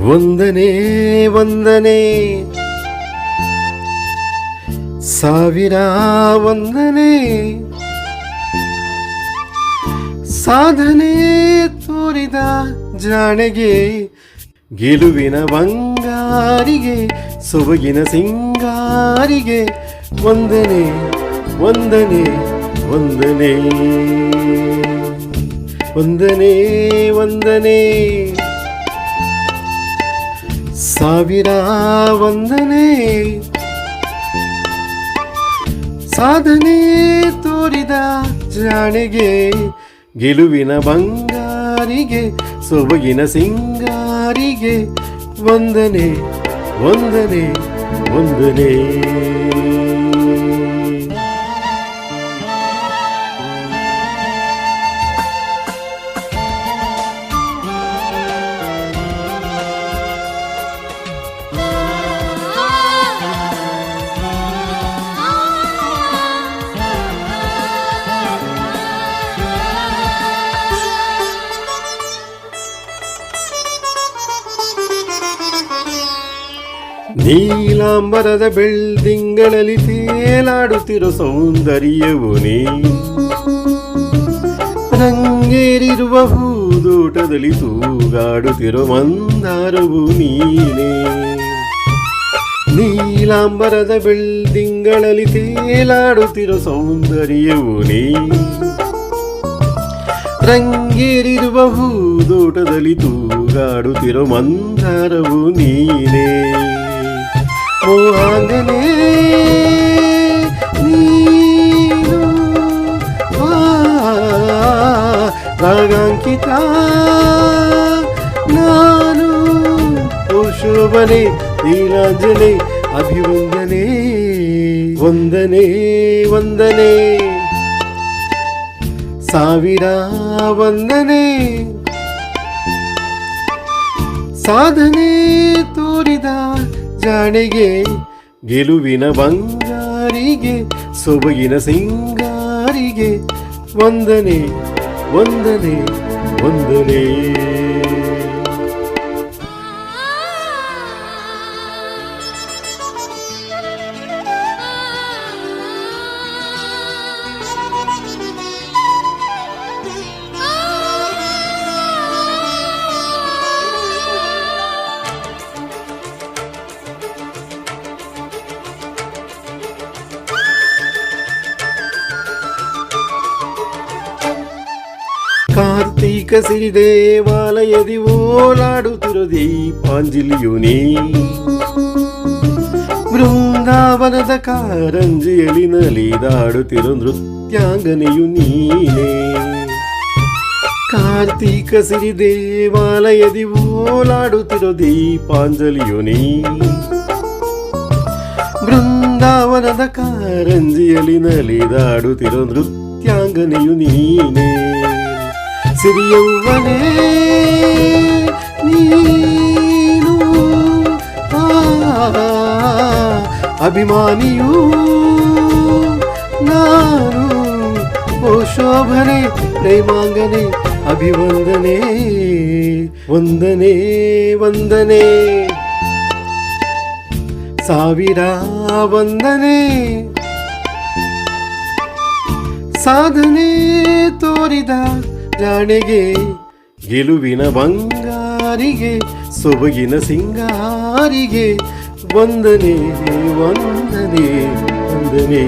ವಂದನೆ ವಂದನೆ. ಸಾವಿರ ವಂದನೆ. ಸಾಧನೆ ತೋರಿದ ಜಾಣೆಗೆ, ಗೆಲುವಿನ ಬಂಗಾರಿಗೆ, ಸೊಬಗಿನ ಸಿಂಗಾರಿಗೆ ವಂದನೆ ವಂದನೆ ವಂದನೆ. ವಂದನೆ ವಂದನೆ. ಸಾವಿರ ವಂದನೆ ಸಾಧನೆ ತೋರಿದ ಜಾಣೆಗೆ ಗೆಲುವಿನ ಬಂಗಾರಿಗೆ ಸೊಬಗಿನ ಸಿಂಗಾರಿಗೆ ವಂದನೆ ವಂದನೆ ವಂದನೆ ನೀಲಾಂಬರದ ಬೆಳ್ದಿಂಗಳಲ್ಲಿ ತೇಲಾಡುತ್ತಿರೋ ಸೌಂದರ್ಯವು ನೀ. ರಂಗೇರಿರುವ ಹೂದೋಟದಲ್ಲಿ ತೂಗಾಡುತ್ತಿರೋ ಮಂದಾರವು ನೀನೇ. ನೀಲಾಂಬರದ ಬೆಳ್ದಿಂಗಳಲ್ಲಿ ತೇಲಾಡುತ್ತಿರೋ ಸೌಂದರ್ಯವು ನೀ. ರಂಗೇರಿರುವ ಹೂದೋಟದಲ್ಲಿ ತೂಗಾಡುತ್ತಿರೋ ಮಂದಾರವು ನೀನೇ. ನೀನು ರಾಗಾಂಕಿತ. ನಾನು ಶೋಭನೆ ನೀಲಾಂಜನೆ ಅಭಿವಂದನೆ ವಂದನೆ ವಂದನೆ. ಸಾವಿರ ವಂದನೆ. ಸಾಧನೆ ತೋರಿದ ಜಾಣೆಗೆ ಗೆಲುವಿನ ಬಂಗಾರಿಗೆ ಸೊಬಗಿನ ಸಿಂಗಾರಿಗೆ ವಂದನೆ ವಂದನೆ ವಂದನೆ. ಕಾರ್ತೀಕ ಸಿರಿ ದೇವಾಲಯದಿ ಓಲಾಡುತ್ತಿರೋ ದೀಪಾಂಜಲಿಯು ನೀ ಬೃಂದಾವನದ ಕಾರಂಜಿಯಲ್ಲಿ ನಲಿದಾಡುತ್ತಿರೋ ನೃತ್ಯಾಂಗನೆಯು ನೀನೇ ಕಾರ್ತೀಕ ಸಿರಿ ದೇವಾಲಯದಿ ಓಲಾಡುತ್ತಿರೋ ದೀಪಾಂಜಲಿಯು ನೀ ಬೃಂದಾವನದ ಕಾರಂಜಿಯಲ್ಲಿ ನಲಿದಾಡುತ್ತಿರೋ ನೃತ್ಯಾಂಗನೆಯು ನೀನೇ ಸಿರಿಯವ್ವನೇ ನೀನು ಅಭಿಮಾನಿಯೂ ನಾನು ಓ ಶೋಭನೆ ಪ್ರೇಮಾಂಗನೆ ಅಭಿವಂದನೆ ವಂದನೆ ವಂದನೆ. ಸಾವಿರ ವಂದನೆ ಸಾಧನೆ ತೋರಿದ ಜಾಣೆಗೆ ಗೆಲುವಿನ ಬಂಗಾರಿಗೆ ಸೊಬಗಿನ ಸಿಂಗಾರಿಗೆ ವಂದನೆ ವಂದನೆ ವಂದನೆ.